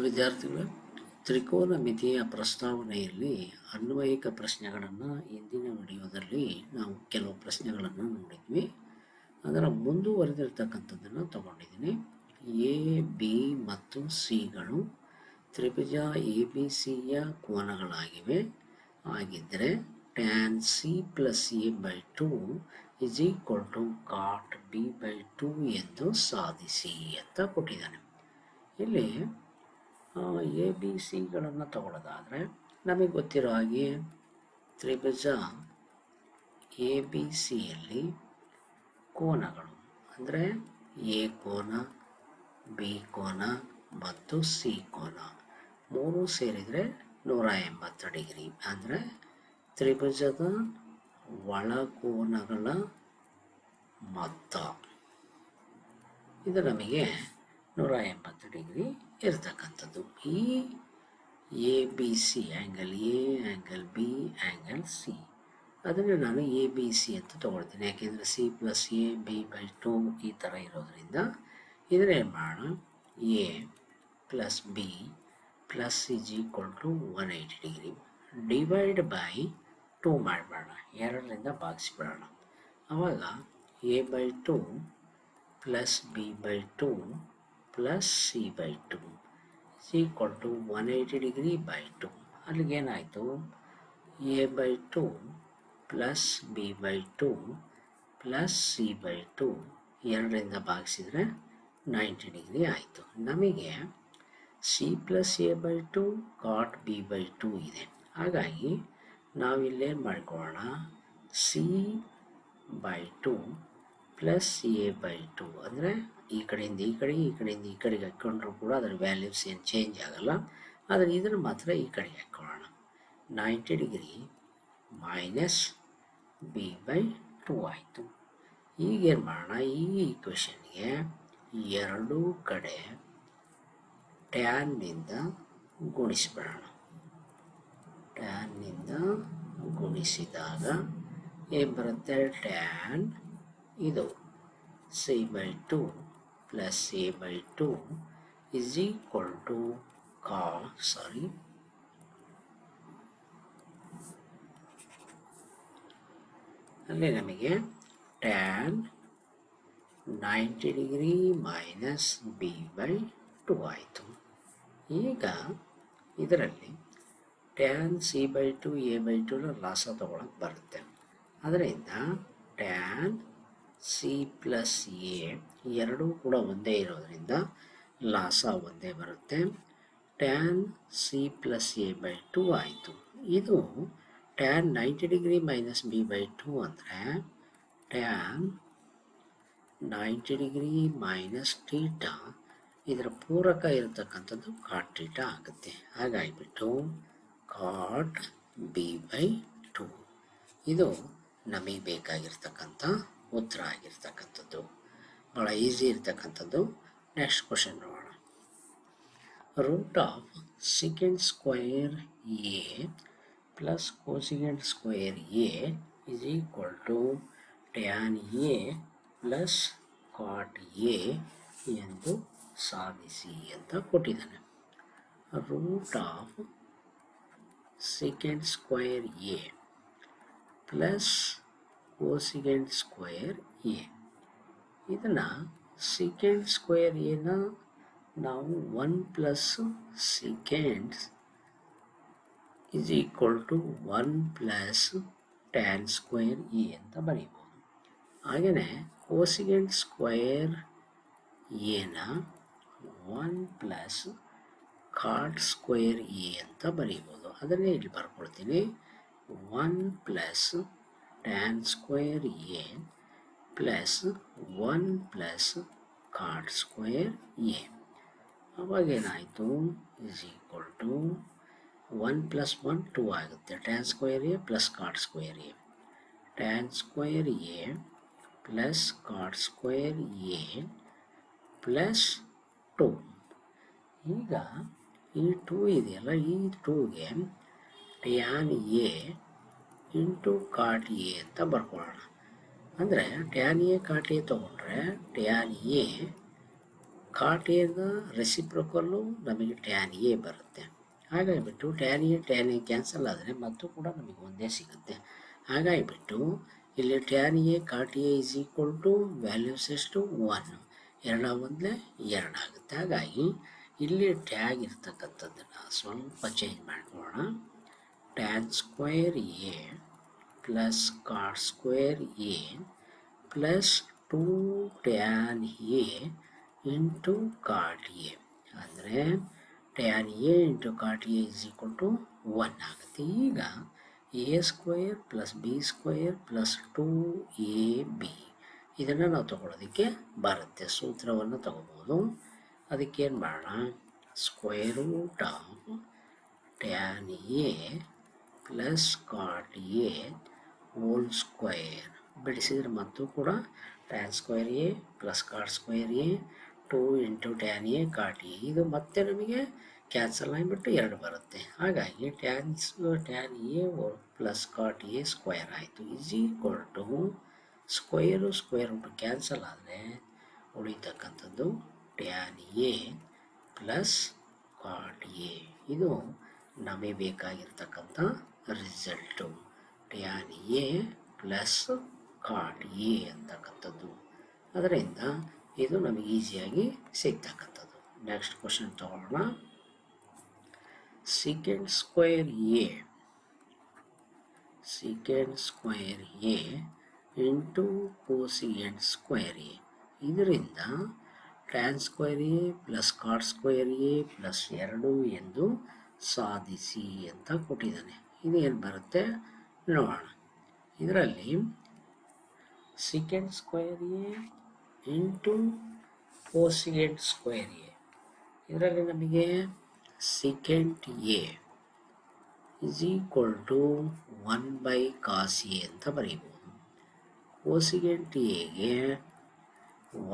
ವಿದ್ಯಾರ್ಥಿಗಳು, ತ್ರಿಕೋನ ಮಿತಿಯ ಪ್ರಸ್ತಾವನೆಯಲ್ಲಿ ಅನ್ವಯಿಕ ಪ್ರಶ್ನೆಗಳನ್ನು ಇಂದಿನ ವಿಡಿಯೋದಲ್ಲಿ ನಾವು ಕೆಲವು ಪ್ರಶ್ನೆಗಳನ್ನು ನೋಡಿದ್ವಿ. ಅದರ ಮುಂದುವರೆದಿರ್ತಕ್ಕಂಥದ್ದನ್ನು ತಗೊಂಡಿದ್ದೀನಿ. ಎ, ಬಿ ಮತ್ತು ಸಿಗಳು ತ್ರಿಭುಜ, ಎ, ಬಿ ಸಿಯ ಕೋನಗಳಾಗಿವೆ. ಆಗಿದ್ದರೆ tan C plus A by two is equal to cot B by two ಎಂದು ಸಾಧಿಸಿ ಅಂತ ಕೊಟ್ಟಿದ್ದಾನೆ. ಇಲ್ಲಿ ಎ ಬಿ ಸಿಗಳನ್ನು ತಗೊಳ್ಳೋದಾದರೆ ನಮಗೆ ಗೊತ್ತಿರೋ ಹಾಗೆ ತ್ರಿಭುಜ ಎ ಬಿ ಸಿಯಲ್ಲಿ ಕೋನಗಳು. ಅಂದರೆ ಎ ಕೋನ ಬಿ ಕೋನ ಮತ್ತು ಸಿ ಕೋನ. ಮೂರು ಸೇರಿದರೆ ನೂರ ಎಂಬತ್ತು ಡಿಗ್ರಿ. ಅಂದರೆ ತ್ರಿಭುಜದ ಒಳಕೋನಗಳ ಮೊತ್ತ. ಇದು ನಮಗೆ ನೂರ ಎಂಬತ್ತು ಡಿಗ್ರಿ ಇರತಕ್ಕಂಥದ್ದು. ಈ A B C angle A angle B angle C. ಅದನ್ನು ನಾನು ಎ ಬಿ ಸಿ ಅಂತ ತೊಗೊಳ್ತೀನಿ. ಯಾಕೆಂದರೆ C plus A, B by two ಈ ಥರ ಇರೋದ್ರಿಂದ ಇದನ್ನೇನು ಮಾಡೋಣ. A plus B plus is equal to one eighty degree. Divide by two ಮಾಡಿಬಿಡೋಣ ಎರಡರಿಂದ ಭಾಗಿಸ್ಬಿಡೋಣ. ಆವಾಗ A by two plus B by two plus C by two is equal to one eighty degree by two ಅಲ್ಲಿಗೇನಾಯಿತು? A by two plus B by two plus C by two ಎರಡರಿಂದ ಭಾಗಿಸಿದರೆ ninety degree ಆಯಿತು. ನಮಗೆ C plus A by two cot B by two ಇದೆ. ಹಾಗಾಗಿ ನಾವಿಲ್ಲೇನು ಮಾಡ್ಕೊಳ್ಳೋಣ? C by two plus A by two ಅಂದರೆ ಈ ಕಡೆಯಿಂದ ಈ ಕಡೆಗೆ ಈ ಕಡೆಯಿಂದ ಈ ಕಡೆಗೆ ಹಾಕ್ಕೊಂಡ್ರೂ ಕೂಡ ಅದರ ವ್ಯಾಲ್ಯೂಸ್ ಏನು ಚೇಂಜ್ ಆಗಲ್ಲ. ಆದರೆ ಇದನ್ನು ಮಾತ್ರ ಈ ಕಡೆಗೆ ಹಾಕ್ಕೊಳ್ಳೋಣ ninety degree minus B by two ಆಯಿತು. ಈಗೇನು ಮಾಡೋಣ? ಈ ಈಕ್ವೇಷನ್ಗೆ ಎರಡೂ ಕಡೆ ಟ್ಯಾನ್ನಿಂದ ಗುಣಿಸ್ಬಿಡೋಣ. ಟ್ಯಾನ್ನಿಂದ ಗುಣಿಸಿದಾಗ ಏನು ಬರುತ್ತೆ? ಟ್ಯಾನ್ ಇದು C by two plus A by two is equal to ಕಾ ಸಾರಿ ಅಲ್ಲಿ ನಮಗೆ tan ninety degree minus B by two ಆಯಿತು. ಈಗ ಇದರಲ್ಲಿ tan C by two A by two ಲಾಸ ತೊಗೊಳಕ್ಕೆ ಬರುತ್ತೆ. ಅದರಿಂದ ಟ್ಯಾನ್ ಸಿ ಪ್ಲಸ್ ಎ ಎರಡೂ ಕೂಡ ಒಂದೇ ಇರೋದರಿಂದ ಲಾಸ ಒಂದೇ ಬರುತ್ತೆ. Tan C plus A by two ಆಯಿತು. ಇದು tan ninety degree minus B by two ಅಂದರೆ tan ninety degree minus theta ಇದರ ಪೂರಕ ಇರತಕ್ಕಂಥದ್ದು ಕಾಟ್ ಟೀಟಾ ಆಗುತ್ತೆ. ಹಾಗಾಗಿಬಿಟ್ಟು ಕಾಟ್ ಬಿ ಬೈ ಟು ಇದು ನಮಗೆ ಬೇಕಾಗಿರ್ತಕ್ಕಂಥ ಉತ್ತರ ಆಗಿರ್ತಕ್ಕಂಥದ್ದು ಭಾಳ ಈಸಿ ಇರ್ತಕ್ಕಂಥದ್ದು. ನೆಕ್ಸ್ಟ್ ಕ್ವಶನ್ ನೋಡೋಣ. Root of secant square A plus cosecant square A is equal to tan A plus cot A ಎಂದು ಸಾಧಿಸಿ ಅಂತ ಕೊಟ್ಟಿದ್ದಾನೆ. Root of secant square A plus cosecant square A ಇದನ್ನು ಸಿಕೆಂಡ್ ಸ್ಕ್ವೇರ್ ಎನ ನಾವು one plus seconds is equal to one plus tan square E ಅಂತ ಬರೀಬೋದು. ಹಾಗೆಯೇ ಕೋಸಿಗೆಂಡ್ ಸ್ಕ್ವೇರ್ ಎನ one plus cot square A ಅಂತ ಬರೀಬೋದು. ಅದನ್ನೇ ಇಲ್ಲಿ ಬರ್ಕೊಳ್ತೀನಿ one plus tan square A plus one plus cot square A ಅವಾಗೇನಾಯಿತು is equal to one plus one two ಆಗುತ್ತೆ tan square A plus cot square A tan square A plus cot square A plus two ಈಗ ಈ two ಇದೆಯಲ್ಲ ಈ ಟೂಗೆ tan A into cot A ಅಂತ ಬರ್ಕೊಳ್ಳೋಣ. ಅಂದರೆ tan A cot A ತೊಗೊಂಡ್ರೆ tan A ಕಾಟಿಯದ ರೆಸಿಪ್ರೊಕಲ್ಲು ನಮಗೆ ಟ್ಯಾನ್ ಎ ಬರುತ್ತೆ. ಹಾಗಾಗಿಬಿಟ್ಟು tan A tan A cancel ಆದರೆ ಮತ್ತು ಕೂಡ ನಮಗೆ ಒಂದೇ ಸಿಗುತ್ತೆ. ಹಾಗಾಗಿಬಿಟ್ಟು ಇಲ್ಲಿ tan A cot A is equal to values ಎಷ್ಟು? ಒನ್ ಎರಡ ಒಂದಲೇ ಎರಡಾಗುತ್ತೆ ಹಾಗಾಗಿ ಇಲ್ಲಿ ಟ್ಯಾಗ್ ಇರ್ತಕ್ಕಂಥದ್ದನ್ನು ಸ್ವಲ್ಪ ಚೇಂಜ್ ಮಾಡ್ಕೊಳ್ಳೋಣ. Tan square A plus cot square a plus two tan A into cot A ಅಂದರೆ tan A into cot A is equal one ಆಗುತ್ತೆ. ಈಗ A square plus B square plus two A B ಇದನ್ನು ನಾವು ತಗೊಳ್ಳೋದಕ್ಕೆ ಬರುತ್ತೆ. ಸೂತ್ರವನ್ನು ತಗೋಬೋದು. ಅದಕ್ಕೇನು ಮಾಡೋಣ? Square root of tan A plus cot A whole square. ಬಿಡಿಸಿದ್ರೆ ಮತ್ತು ಕೂಡ tan square A plus cot square A two into tan A cot A. ಇದು ಮತ್ತೆ ನಮಗೆ ಕ್ಯಾನ್ಸಲ್ ಆಗಿಬಿಟ್ಟು ಎರಡು ಬರುತ್ತೆ. ಹಾಗಾಗಿ tans tan A plus cot A square ಆಯಿತು. Is equal to square square root cancel ಆದರೆ ಉಳಿತಕ್ಕಂಥದ್ದು tan A plus cot A. ಇದು ನಮಗೆ ಬೇಕಾಗಿರ್ತಕ್ಕಂಥ result. Tan A plus cot A ಅಂತಕ್ಕಂಥದ್ದು. ಅದರಿಂದ ಇದು ನಮಗೆ ಈಸಿಯಾಗಿ ಸಿಗ್ತಕ್ಕಂಥದ್ದು. ನೆಕ್ಸ್ಟ್ ಕ್ವಶನ್ ತಗೊಳ್ಳೋಣ. Secant square A. Secant square A into cosecant square A. ಇದರಿಂದ tan square A plus cot square A plus ಎರಡು ಎಂದು ಸಾಧಿಸಿ ಅಂತ ಕೊಟ್ಟಿದ್ದಾನೆ. ಇದು ಏನು ಬರುತ್ತೆ. ನೋಡೋಣ. ಇದರಲ್ಲಿ secant square A into cosecant square A ಇದರಲ್ಲಿ ನಮಗೆ secant A is equal to one by cos A ಅಂತ ಬರೀಬೋದು. ಕೋಸಿಗೆಂಟ್ ಎಗೆ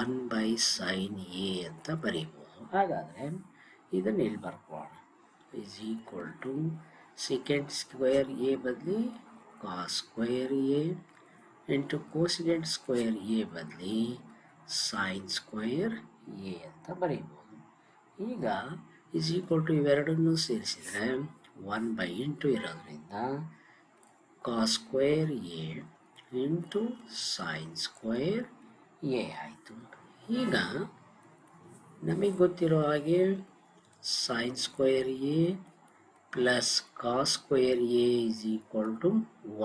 ಒನ್ ಬೈ ಸೈನ್ ಎ ಅಂತ ಬರೀಬೋದು. ಹಾಗಾದರೆ ಇದನ್ನು ಇಲ್ಲಿ ಬರ್ಕೋಣ is equal to secant square A ಬದಲಿ cos square A into cosecant square A ಬದಲಿ ಸೈನ್ ಸ್ಕ್ವೇರ್ ಎ ಅಂತ ಬರೀಬಹುದು ಈಗ ಇಸ್ ಈಕ್ವಲ್ ಇವೆರಡನ್ನು ಸೇರಿಸಿದರೆ ಒನ್ ಬೈ ಇಂಟು ಇರೋದ್ರಿಂದ cos square A into sine square A ಆಯಿತು. ಈಗ ನಮಗೆ ಗೊತ್ತಿರೋ ಹಾಗೆ sine square A plus cos square A is equal to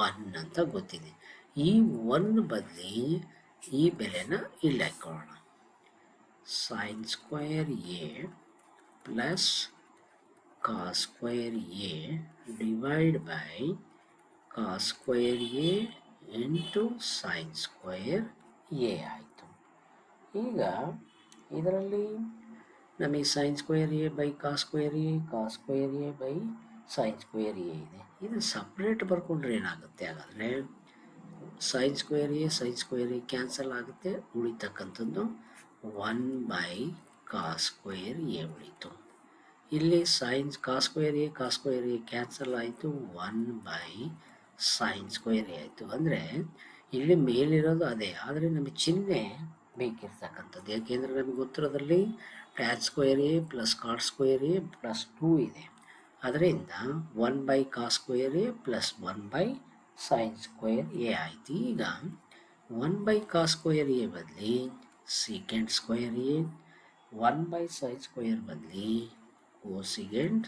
one ಅಂತ ಗೊತ್ತಿದೆ. ಈ ಒನ್ ಬದಲಿ ಈ ಬೆಲೆನ ಇಲ್ಲಿ ಹಾಕೋಣ. Sine square A plus cos square A divide by cos square A into sine square A ಆಯಿತು. ಈಗ ಇದರಲ್ಲಿ ನಮಗೆ sine square A by cos square A cos square A by sine square A ಇದೆ. ಇದು ಸಪ್ರೇಟ್ ಬರ್ಕೊಂಡ್ರೆ ಏನಾಗುತ್ತೆ ಹಾಗಾದರೆ sine square A sine square A cancel ಆಗುತ್ತೆ, ಉಳಿತಕ್ಕಂಥದ್ದು one by cos square A ಉಳಿತು. ಇಲ್ಲಿ sines cos square A cos square A cancel ಆಯಿತು one by sine square A ಆಯಿತು. ಅಂದರೆ ಇಲ್ಲಿ ಮೇಲಿರೋದು ಅದೇ. ಆದರೆ ನಮಗೆ ಚಿಹ್ನೆ ಬೇಕಿರ್ತಕ್ಕಂಥದ್ದು. ಯಾಕೆಂದರೆ ನಮಗೆ ಗೊತ್ತಿರೋದ್ರಲ್ಲಿ tan square a plus cot square a plus two ಇದೆ. ಅದರಿಂದ one by cos square a plus one by sine square a ಆಯಿತು. ಈಗ one by cos square a ಬದಲಿ secant square a, one by sine square ಬದಲಿ cosecant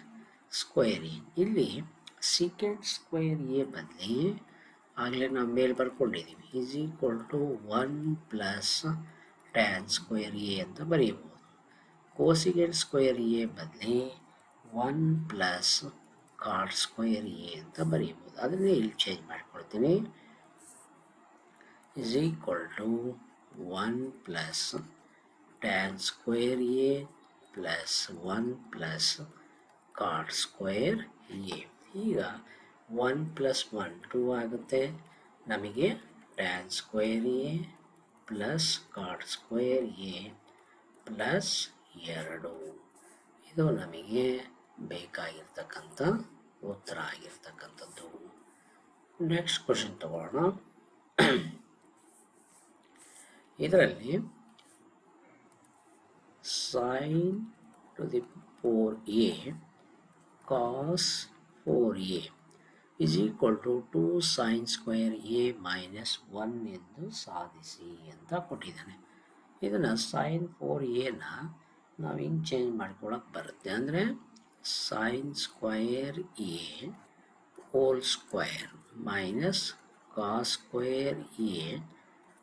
square A. ಇಲ್ಲಿ secant square A ಬದಲಿ ಆಗಲೇ ನಾವು ಮೇಲೆ ಬರ್ಕೊಂಡಿದ್ದೀವಿ. Is equal to one plus tan square a ಅಂತ ಬರೀಬೋದು ಕೋಸಿಗೆಂಟ್ ಸ್ಕ್ವೇರ್ ಎ ಬದಲಿ one plus cot square a ಅಂತ ಬರೆಯಬಹುದು ಅದನ್ನೇ ಇಲ್ಲಿ ಚೇಂಜ್ ಮಾಡ್ಕೊಳ್ತೀನಿ. is equal to 1 plus tan square a plus 1 plus cot square a. ಈಗ ಒನ್ ಪ್ಲಸ್ ಒನ್ ಟೂ ಆಗುತ್ತೆ. ನಮಗೆ tan square a plus cot square a plus ಎರಡು. ಇದು ನಮಗೆ ಬೇಕಾಗಿರ್ತಕ್ಕಂಥ ಉತ್ತರ ಆಗಿರ್ತಕ್ಕಂಥದ್ದು. ನೆಕ್ಸ್ಟ್ ಕ್ವಶನ್ ತಗೊಳ್ಳೋಣ ಇದರಲ್ಲಿ sine to the four a cos four a is equal to two sine square a minus one ಎಂದು ಸಾಧಿಸಿ ಅಂತ ಕೊಟ್ಟಿದ್ದಾನೆ. ಇದನ್ನು ಸೈನ್ ಫೋರ್ ಎನ ನಾವು ಹಿಂಗೆ ಚೇಂಜ್ ಮಾಡ್ಕೊಳಕ್ಕೆ ಬರುತ್ತೆ. ಅಂದರೆ sine square a whole square minus cos square a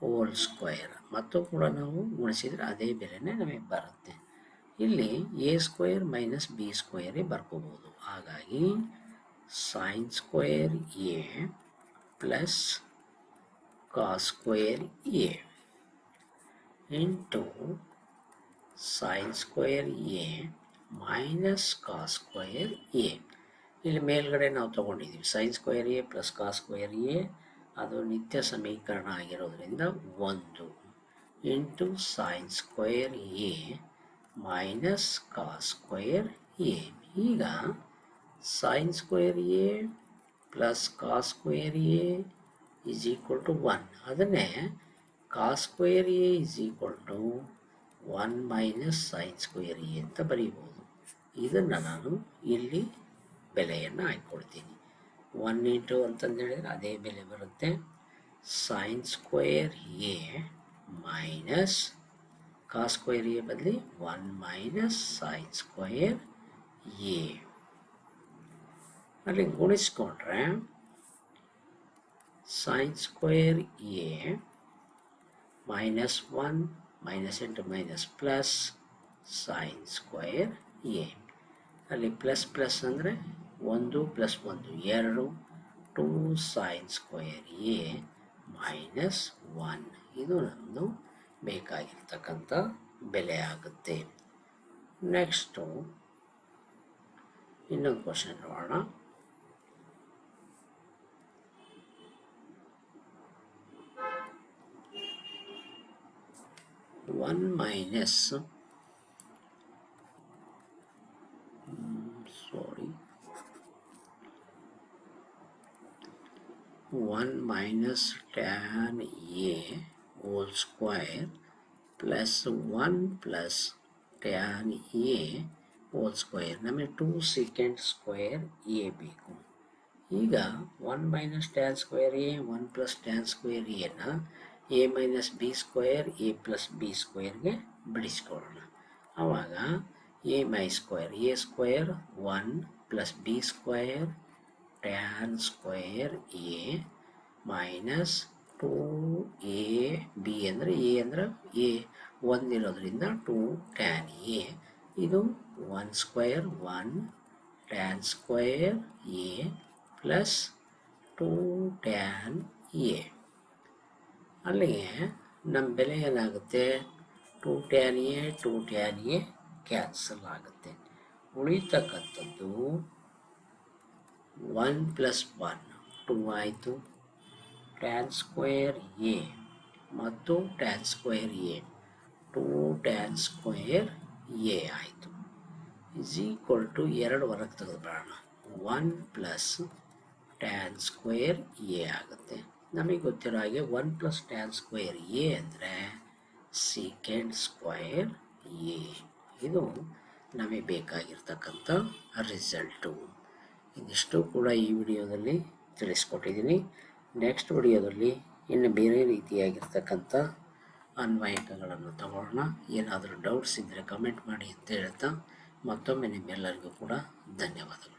whole square ಮತ್ತು ಕೂಡ ನಾವು ಗುಣಿಸಿದರೆ ಅದೇ ಬೆಲೆನೇ ನಮಗೆ ಬರುತ್ತೆ. ಇಲ್ಲಿ ಎ ಸ್ಕ್ವಯರ್ ಮೈನಸ್ ಬಿ ಸ್ಕ್ವೇರೇ ಬರ್ಕೋಬೋದು. ಹಾಗಾಗಿ sine square a plus cos square a into sine square a minus cos square a ಇಲ್ಲಿ ಮೇಲ್ಗಡೆ ನಾವು ತಗೊಂಡಿದ್ದೀವಿ. Sine square a plus cos square a ಅದು ನಿತ್ಯ ಸಮೀಕರಣ ಆಗಿರೋದ್ರಿಂದ ಒಂದು into sine square a minus cos square a ಈಗ sine square a plus cos square a is equal to one ಅದನ್ನೇ cos square a is equal to one minus sine square a ಅಂತ ಬರೀಬೋದು. ಇದನ್ನು ನಾನು ಇಲ್ಲಿ ಬೆಲೆಯನ್ನು ಹಾಕ್ಕೊಳ್ತೀನಿ ಒನ್ ಇಂಟು ಅಂತಂದು ಹೇಳಿದರೆ ಅದೇ ಬೆಲೆ ಬರುತ್ತೆ. Sine square a minus cos square a ಬದಲಿ one minus sine square a ಅಲ್ಲಿ ಗುಣಿಸ್ಕೊಂಡ್ರೆ sine square a minus one minus into minus plus sine square a ಅಲ್ಲಿ ಪ್ಲಸ್ ಪ್ಲಸ್ ಅಂದರೆ ಒಂದು ಪ್ಲಸ್ ಒಂದು, ಎರಡು two sine square a minus one ಇದು ನಮ್ಮದು ಬೇಕಾಗಿರ್ತಕ್ಕಂಥ ಬೆಲೆ ಆಗುತ್ತೆ. ನೆಕ್ಸ್ಟು ಇನ್ನೊಂದು ಕ್ವಶನ್ ನೋಡೋಣ. One minus sorry 1 minus tan a whole square plus 1 plus tan a whole square. ನಮಗೆ ಟೂ ಸೆಕೆಂಡ್ ಸ್ಕ್ವೇರ್ ಎ ಬೇಕು ಈಗ one minus tan square a one plus tan square ಎನ a minus b square a plus b ಸ್ಕ್ವೇರ್ಗೆ ಬಿಡಿಸ್ಕೊಳ್ಳೋಣ. ಆವಾಗ a my square, a square 1 plus b square tan square a minus two a b ಅಂದರೆ A ಅಂದರೆ A ಒಂದಿರೋದ್ರಿಂದ two tan A ಇದು one square one tan square a plus two tan a ಅಲ್ಲಿಗೆ ನಮ್ಮ ಬೆಲೆ ಏನಾಗುತ್ತೆ? Two tan a two tan a cancel ಆಗುತ್ತೆ ಉಳಿತಕ್ಕಂಥದ್ದು ಒನ್ ಪ್ಲಸ್ ಒನ್. ಟೂ ಆಯಿತು. Tan square a. ಮತ್ತು tan square a. Two tan square a ಆಯಿತು. Is equal to ಎರಡು ಹೊರಗೆ ತೆಗೆದುಬಿಡೋಣ one plus tan square a ಆಗುತ್ತೆ. ನಮಗೆ ಗೊತ್ತಿರೋ ಹಾಗೆ one plus tan square a ಅಂದರೆ ಸೀಕೆಂಡ್ ಸ್ಕ್ವೇರ್ ಎ ಇದು ನಮಗೆ ಬೇಕಾಗಿರ್ತಕ್ಕಂಥ ರಿಸಲ್ಟು ಇದಿಷ್ಟು ಕೂಡ ಈ ವಿಡಿಯೋದಲ್ಲಿ ತಿಳಿಸ್ಕೊಟ್ಟಿದ್ದೀನಿ. ನೆಕ್ಸ್ಟ್ ವಿಡಿಯೋದಲ್ಲಿ ಇನ್ನು ಬೇರೆ ರೀತಿಯಾಗಿರ್ತಕ್ಕಂಥ ಅನ್ವಯಕಗಳನ್ನು ತಗೊಳ್ಳೋಣ ಏನಾದರೂ ಡೌಟ್ಸ್ ಇದ್ದರೆ ಕಮೆಂಟ್ ಮಾಡಿ ಅಂತ ಹೇಳ್ತಾ ಮತ್ತೊಮ್ಮೆ ನಿಮ್ಮೆಲ್ಲರಿಗೂ ಕೂಡ ಧನ್ಯವಾದಗಳು.